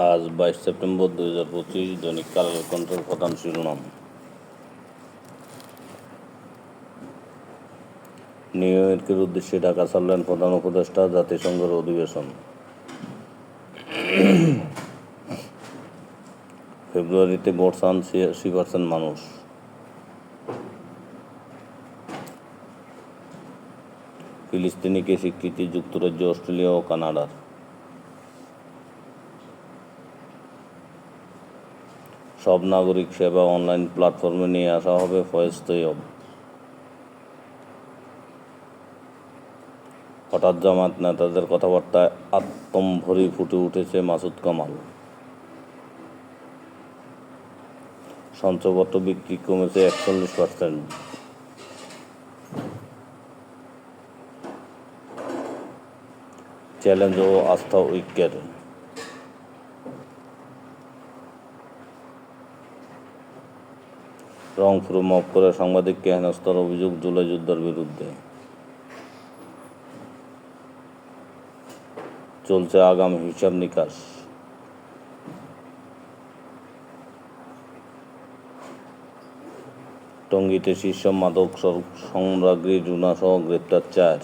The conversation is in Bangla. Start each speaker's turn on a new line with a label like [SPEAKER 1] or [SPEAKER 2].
[SPEAKER 1] আজ বাইশ সেপ্টেম্বর দুই হাজার পঁচিশ, দৈনিক কালের কণ্ঠের প্রধান শিরোনাম। নিউ ইয়র্কের উদ্দেশ্যে ঢাকা ছাড়লেন প্রধান উপদেষ্টা জাতিসংঘের অধিবেশন। ফেব্রুয়ারিতে ভোট চান ছিয়াশি পার্সেন্ট মানুষ। ফিলিস্তিনিকে স্বীকৃতি যুক্তরাজ্য, অস্ট্রেলিয়া ও কানাডার। সব নাগরিক সেবা অনলাইন প্ল্যাটফর্মে নিয়ে আসা হবে ফয়েজ তৈয়ব হঠাৎ জামাত নেতাদের কথাবার্তায় আত্মম্ভরি ফুটে উঠেছে মাসুদ কামাল। সঞ্চয়পত্র বিক্রি কমেছে একচল্লিশ পার্সেন্ট চ্যালেঞ্জ ও আস্থা ঐক্যের। রংপুরে অফ করে সাংবাদিককে হেনস্থার অভিযোগ জুলাই যুদ্ধের বিরুদ্ধে। চলছে আগাম হিসাব নিকাশ। টঙ্গীতে শীর্ষ মাদক সংগ্রাগ্রী রুনাসহ গ্রেপ্তার চার।